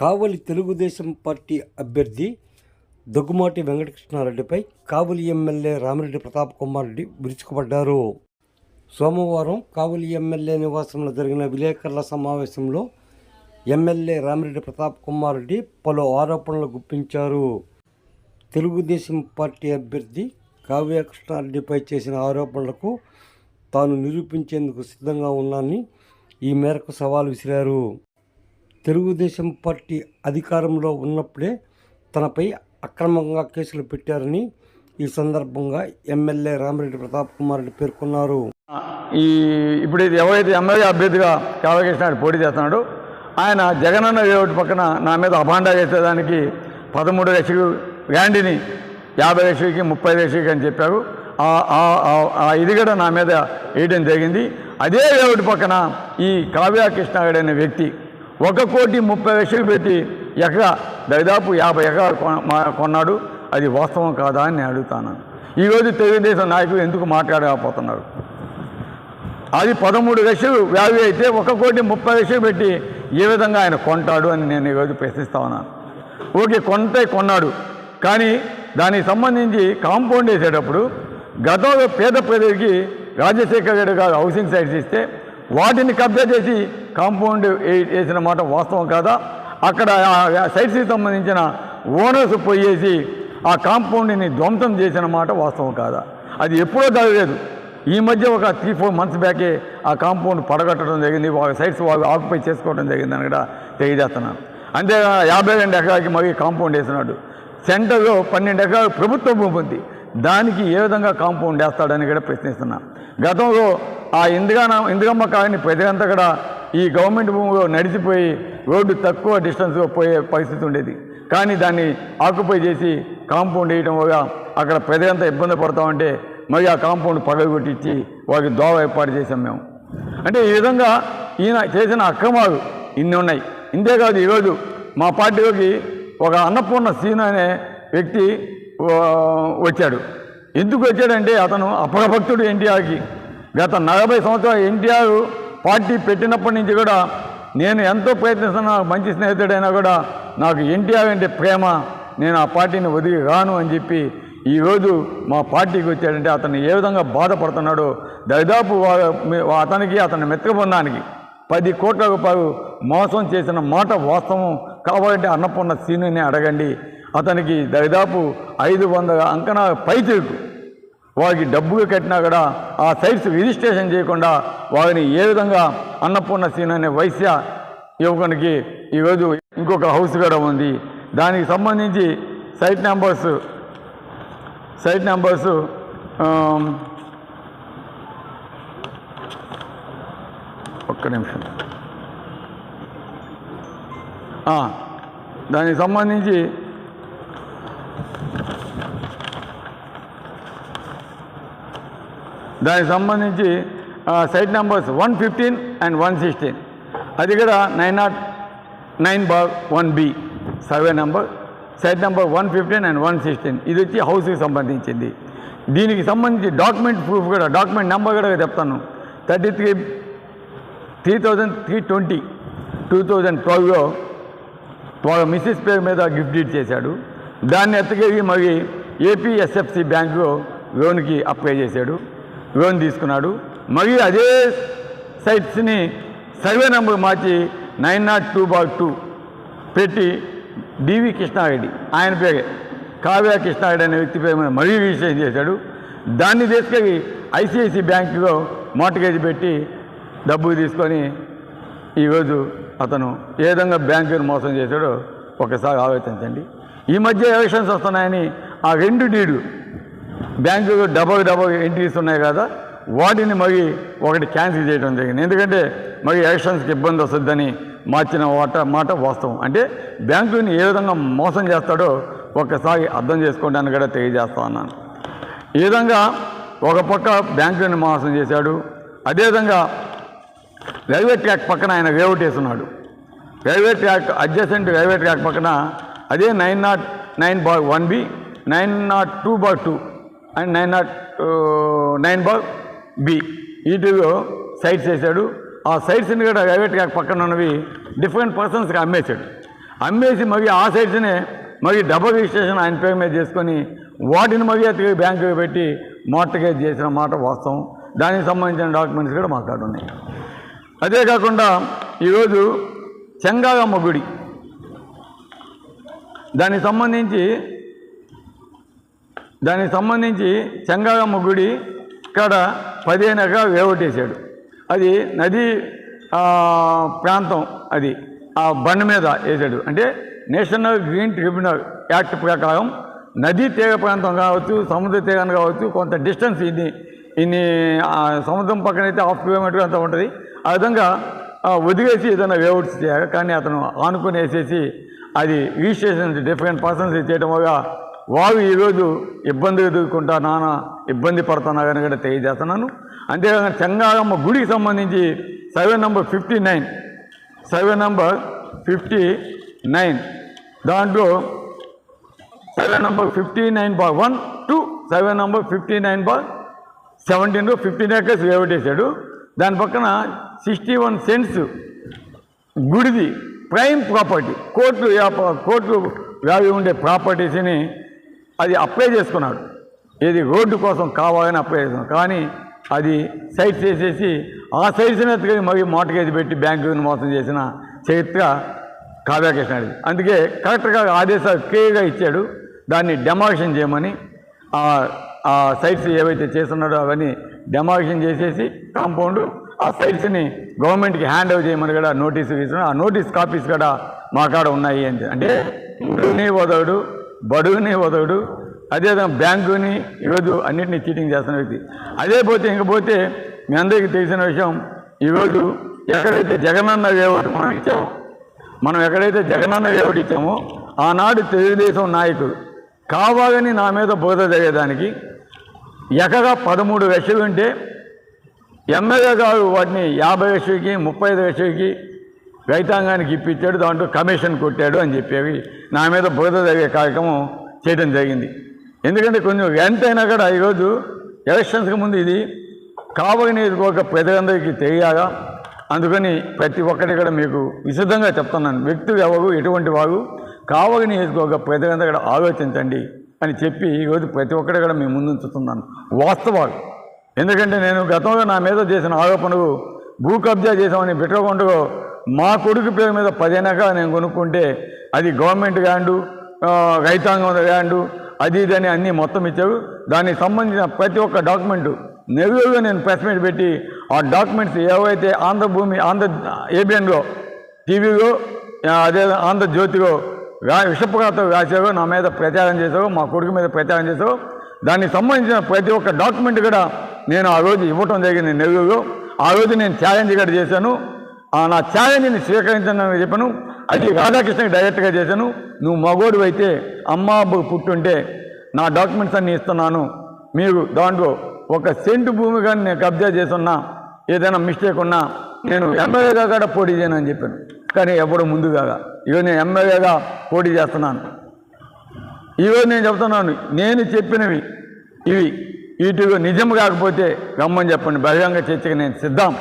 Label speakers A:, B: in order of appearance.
A: కావలి Telugu Desam party అభ్యర్థి దగ్గుమాటి వెంకటకృష్ణారెడ్డిపై Kavali MLA Ramireddy Pratap Kumar Reddy విరుచుకుపడ్డారు. సోమవారం కావలి ఎమ్మెల్యే నివాసంలో జరిగిన విలేకరుల సమావేశంలో ఎమ్మెల్యే రామిరెడ్డి ప్రతాప్ కుమార్ రెడ్డి పలు ఆరోపణలు గుప్పించారు. తెలుగుదేశం పార్టీ అభ్యర్థి కావ్య కృష్ణారెడ్డిపై చేసిన ఆరోపణలకు తాను నిరూపించేందుకు సిద్ధంగా ఉన్నానని ఈ మేరకు సవాల్ విసిరారు. తెలుగుదేశం పార్టీ అధికారంలో ఉన్నప్పుడే తనపై అక్రమంగా కేసులు పెట్టారని ఈ సందర్భంగా ఎమ్మెల్యే రామిరెడ్డి ప్రతాప్ కుమార్ రెడ్డి పేర్కొన్నారు.
B: ఈ ఇప్పుడు ఇది ఎవరైతే ఎమ్మెల్యే అభ్యర్థిగా కాళకృష్ణ పోటీ చేస్తున్నాడు ఆయన జగనన్న లేఅవుట్ పక్కన నా మీద అభాండా చేసేదానికి పదమూడు లక్షలు గ్యాండిని యాభై లక్షలకి ముప్పై లక్షలకి అని చెప్పారు. ఆ- ఇది కూడా నా మీద వేయడం జరిగింది. అదే లేఅవుట్ పక్కన ఈ కావ్య కృష్ణాగడ్ అనే వ్యక్తి ఒక కోటి ముప్పై లక్షలు పెట్టి ఎకరా దాదాపు యాభై ఎకరాలు మా- కొన్నాడు. అది వాస్తవం కాదా అని నేను అడుగుతాను. ఈరోజు తెలుగుదేశం నాయకులు ఎందుకు మాట్లాడకపోతున్నారు అది పదమూడు లక్షలు వ్యాల్యూ అయితే ఒక కోటి ముప్పై లక్షలు పెట్టి ఏ విధంగా ఆయన కొంటాడు అని నేను ఈరోజు ప్రశ్నిస్తా ఉన్నాను ఓకే కొంటే కొన్నాడు. కానీ దానికి సంబంధించి కాంపౌండ్ వేసేటప్పుడు గతంలో పేద ప్రజలకి రాజశేఖర రెడ్డి గారు హౌసింగ్ సైట్స్ ఇస్తే వాటిని కబ్జా చేసి కాంపౌండ్ వేసిన మాట వాస్తవం కాదా? అక్కడ ఆ సైట్స్కి సంబంధించిన ఓనర్స్ పోయేసి ఆ కాంపౌండ్ని ధ్వంసం చేసిన మాట వాస్తవం కాదా? అది ఎప్పుడో జరగలేదు. ఈ మధ్య ఒక త్రీ ఫోర్ మంత్స్ బ్యాకే ఆ కాంపౌండ్ పడగొట్టడం జరిగింది. సైట్స్ వాళ్ళు ఆక్యుపై చేసుకోవడం జరిగిందని కూడా తెలియజేస్తున్నాను. అంతే యాభై రెండు ఎకరాలకి మరీ కాంపౌండ్ వేసినాడు. సెంటర్లో పన్నెండు ఎకరాలు ప్రభుత్వ భూమి ఉంది దానికి ఏ విధంగా కాంపౌండ్ వేస్తాడని కూడా ప్రశ్నిస్తున్నా. గతంలో ఆ ఇందిగాన ఇందిగమ్మ కాయని పెద్దగంతా కూడా ఈ గవర్నమెంట్ భూమిలో నడిచిపోయి రోడ్డు తక్కువ డిస్టెన్స్ పోయే పరిస్థితి ఉండేది. కానీ దాన్ని ఆక్యుపై చేసి కాంపౌండ్ వేయడం వల్ల అక్కడ పెద్దగంతా ఇబ్బంది పడతా ఉంటే మరి ఆ కాంపౌండ్ పగలగొట్టించి వారికి దోవ ఏర్పాటు చేసాం మేము. అంటే ఈ విధంగా ఈయన చేసిన అక్రమాలు ఇన్ని ఉన్నాయి. ఇంతేకాదు ఈరోజు మా పార్టీలోకి ఒక అన్నపూర్ణ సీన్ అనే వ్యక్తి వచ్చాడు. ఎందుకు వచ్చాడంటే అతను అపరభక్తుడు ఎన్టీఆర్కి. గత నలభై సంవత్సరాలు ఎన్టీఆర్ పార్టీ పెట్టినప్పటి నుంచి కూడా నేను ఎంతో ప్రయత్నిస్తున్నా మంచి స్నేహితుడైనా కూడా నాకు ఎన్టీఆర్ అంటే ప్రేమ నేను ఆ పార్టీని వదిలి రాను అని చెప్పి ఈరోజు మా పార్టీకి వచ్చాడంటే అతను ఏ విధంగా బాధపడుతున్నాడో దాదాపు అతనికి అతని మిత్ర బృందానికి పది కోట్ల రూపాయలు మోసం చేసిన మాట వాస్తవం కావాలంటే అన్నపూర్ణ సీనుని అడగండి. అతనికి దాదాపు ఐదు వందల అంకణాల పైచలకు వారికి డబ్బులు కట్టినా కూడా ఆ సైట్స్ రిజిస్ట్రేషన్ చేయకుండా వారిని ఏ విధంగా అన్నపూర్ణ సీన్ అనే వైశ్య యువకునికి ఈరోజు ఇంకొక హౌస్ కూడా ఉంది. దానికి సంబంధించి సైట్ నెంబర్స్ సైట్ నెంబర్స్ ఒక్క నిమిషం. దానికి సంబంధించి దానికి సంబంధించి site numbers one fifteen and one sixteen. అది కూడా nine not nine bar one B survey number. Site number one fifteen and one sixteen. ఇది వచ్చి హౌస్కి సంబంధించింది. దీనికి సంబంధించి డాక్యుమెంట్ ప్రూఫ్ కూడా డాక్యుమెంట్ నెంబర్ కూడా చెప్తాను. Thirty three three thousand three twenty two thousand ట్వెల్వ్లో వాళ్ళ మిస్సెస్ పేరు మీద గిఫ్ట్ డీడ్ చేశాడు. దాన్ని ఎత్తగలిగి మరి ఏపీఎస్ఎఫ్సి బ్యాంకు లోన్కి అప్లై చేశాడు. లోన్ తీసుకున్నాడు. మరియు అదే సైట్స్ని సర్వే నెంబర్ మార్చి nine nought two bar two పెట్టి డివి కృష్ణారెడ్డి ఆయన పేరే కావ్య కృష్ణారెడ్డి అనే వ్యక్తి పేరు మీద మరీ రిజిస్ట్రేషన్ చేశాడు. దాన్ని తీసుకెళ్ళి ఐసిఐసి బ్యాంకులో మోటగేజ్ పెట్టి డబ్బు తీసుకొని ఈరోజు అతను ఏ విధంగా బ్యాంకును మోసం చేశాడో ఒకసారి ఆలోచించండి. ఈ మధ్య ఎలక్షన్స్ వస్తున్నాయని ఆ రెండు deed bank double double entries ఉన్నాయి కదా వాటిని మరి ఒకటి క్యాన్సిల్ చేయడం జరిగింది. ఎందుకంటే మరి ఎలక్షన్స్కి ఇబ్బంది వస్తుందని మార్చిన వాట మాట వాస్తవం. అంటే బ్యాంకుని ఏ విధంగా మోసం చేస్తాడో ఒక్కసారి అర్థం చేసుకోవడానికి కూడా తెలియజేస్తా ఉన్నాను. ఈ విధంగా ఒక పక్క బ్యాంకుని మోసం చేశాడు అదేవిధంగా రైల్వే ట్రాక్ పక్కన ఆయన లేఅవుట్ వేస్తున్నాడు railway track adjacent railway track పక్కన అదే nine not nine bar one B nine not two bar two and nine not nine bar B. వీటిలో సైట్స్ వేశాడు ఆ సైట్స్ని కూడా ప్రైవేట్గా ట్రాక్ పక్కన ఉన్నవి డిఫరెంట్ పర్సన్స్కి అమ్మేశాడు. అమ్మేసి మరి ఆ సైట్స్నే మరి డబుల్ రిజిస్ట్రేషన్ ఆయన పేరు మీద చేసుకొని వాటిని మరి అతికి బ్యాంకుకి పెట్టి మోటగేజ్ చేసిన మాట వాస్తవం. దానికి సంబంధించిన డాక్యుమెంట్స్ కూడా మా కాడ ఉన్నాయి. అదే కాకుండా ఈరోజు చెంగాగమ్మ గుడి. దానికి సంబంధించి దానికి సంబంధించి చెంగాగమ్మ గుడి ఇక్కడ పదిహేను ఎకరాలు వేవటేశాడు అది నదీ ప్రాంతం అది ఆ బండ మీద వేసాడు అంటే నేషనల్ గ్రీన్ ట్రిబ్యునల్ యాక్ట్ ప్రకారం నదీ తీగ ప్రాంతం కావచ్చు సముద్ర తీరం కావచ్చు కొంత డిస్టెన్స్ ఇన్ని ఇన్ని సముద్రం పక్కన అయితే హాఫ్ కిలోమీటర్ అంత ఉంటుంది. ఆ విధంగా వదిలేసి ఏదైనా వేవుట్స్ చేయాలి. కానీ అతను ఆనుకొని వేసేసి అది రిజిస్ట్రేషన్ డిఫరెంట్ పర్సన్స్ చేయడం వల్ల వావి ఈరోజు ఇబ్బంది ఎదుర్కొంటా నాన్న ఇబ్బంది పడుతున్నా కానీ కూడా తెలియజేస్తున్నాను. అంతేకాక చెంగాగమ్మ గుడికి సంబంధించి survey number fifty nine survey number fifty nine. దాంట్లో survey number fifty nine bar one two survey number fifty nine bar seventeen fifteen acres వేవటేశాడు దాని పక్కన సిక్స్టీ వన్ సెంట్స్ గుడిది ప్రైమ్ ప్రాపర్టీ కోర్టు వ్యాప- కోర్టు వ్యావి ఉండే ప్రాపర్టీస్ని అది అప్లై చేసుకున్నాడు. ఏది రోడ్డు కోసం కావాలని అప్లై చేసుకున్నాడు. కానీ అది సైట్స్ చేసేసి ఆ సైట్స్ని ఎత్తుకొని మరి మోటగేజ్ పెట్టి బ్యాంకుని మోసం చేసిన చరిత్ర కావ్యాకృష్ణది అందుకే కలెక్టర్గా ఆదేశాలు క్లియర్గా ఇచ్చాడు. దాన్ని డెమాలిషన్ చేయమని ఆ సైట్స్ ఏవైతే చేస్తున్నాడో అవన్నీ డెమాలిషన్ చేసేసి కాంపౌండ్ ఆ సైట్స్ని గవర్నమెంట్కి హ్యాండ్ ఓవర్ చేయమని కూడా నోటీసు ఇస్తున్నాడు. ఆ నోటీస్ కాపీస్ కూడా మా కాడ ఉన్నాయి అంటే అంటే ఇంటిని బడుగుని వదవడు అదేవిధంగా బ్యాంకుని ఈరోజు అన్నింటినీ చీటింగ్ చేస్తున్న వ్యక్తి. అదే పోతే ఇంక పోతే మీ అందరికీ తెలిసిన విషయం ఈరోజు ఎక్కడైతే జగనన్న వేవటి మనం ఇచ్చామో మనం ఎక్కడైతే జగనన్న వేవటి ఇచ్చామో ఆనాడు తెలుగుదేశం నాయకుడు కావాలని నా మీద బోధ జరిగేదానికి ఎకగా పదమూడు లక్షలు ఉంటే ఎమ్మెల్యే గారు వాటిని యాభై లక్షలకి ముప్పై ఐదు లక్షలకి రైతాంగానికి ఇప్పించాడు దాంట్లో కమిషన్ కొట్టాడు అని చెప్పేవి నా మీద బురద కార్యక్రమం చేయడం జరిగింది. ఎందుకంటే కొంచెం ఎంతైనా కూడా ఈరోజు ఎలక్షన్స్కి ముందు ఇది కావలి నియోజకవర్గ ప్రజలందరికీ తెలియాలా? అందుకని ప్రతి ఒక్కటి కూడా మీకు విశుద్ధంగా చెప్తున్నాను. వ్యక్తులు ఎవరు ఎటువంటి వారు కావలి నియోజకవర్గ ప్రజలందరూ కూడా ఆలోచించండి అని చెప్పి ఈరోజు ప్రతి ఒక్కటి కూడా మేము ముందుంచుతున్నాను. వాస్తవాలు. ఎందుకంటే నేను గతంలో నా మీద చేసిన ఆరోపణలు భూ కబ్జా చేసామని బిట్రకొండలో మా కొడుకు పేరు మీద పదిహేను ఎకరాలు నేను కొనుక్కుంటే అది గవర్నమెంట్ కాండు రైతాంగం కాండు అది ఇది అని అన్నీ మొత్తం ఇచ్చారు. దానికి సంబంధించిన ప్రతి ఒక్క డాక్యుమెంట్ నెల్లూరులో నేను ప్రెస్ మీట్ పెట్టి ఆ డాక్యుమెంట్స్ ఏవైతే ఆంధ్రభూమి ఆంధ్ర ఏబిఎన్లో టీవీలో అదే ఆంధ్రజ్యోతిలో రా విషపురాతో రాశారో నా మీద ప్రచారం చేశారో మా కొడుకు మీద ప్రచారం చేశారో దానికి సంబంధించిన ప్రతి ఒక్క డాక్యుమెంట్ కూడా నేను ఆ రోజు ఇవ్వటం జరిగింది నెల్లూరులో. ఆ రోజు నేను ఛాలెంజ్ కూడా చేశాను. నా నా నేను స్వీకరించానని చెప్పాను. అది రాధాకృష్ణకి డైరెక్ట్గా చేశాను. నువ్వు మగోడు అయితే అమ్మ పుట్టుంటే నా డాక్యుమెంట్స్ అన్నీ ఇస్తున్నాను. మీరు దాంట్లో ఒక సెంటు భూమి కానీ నేను కబ్జా చేస్తున్నా ఏదైనా మిస్టేక్ ఉన్నా నేను ఎమ్మెల్యేగా కూడా పోటీ చేయను అని చెప్పాను. కానీ ఎప్పుడు ముందుగా ఇక నేను ఎమ్మెల్యేగా పోటీ చేస్తున్నాను. ఈరోజు నేను చెప్తున్నాను నేను చెప్పినవి ఇవి. వీటిలో నిజం కాకపోతే గమ్మని చెప్పండి. బహిరంగ చర్చకి నేను సిద్ధం.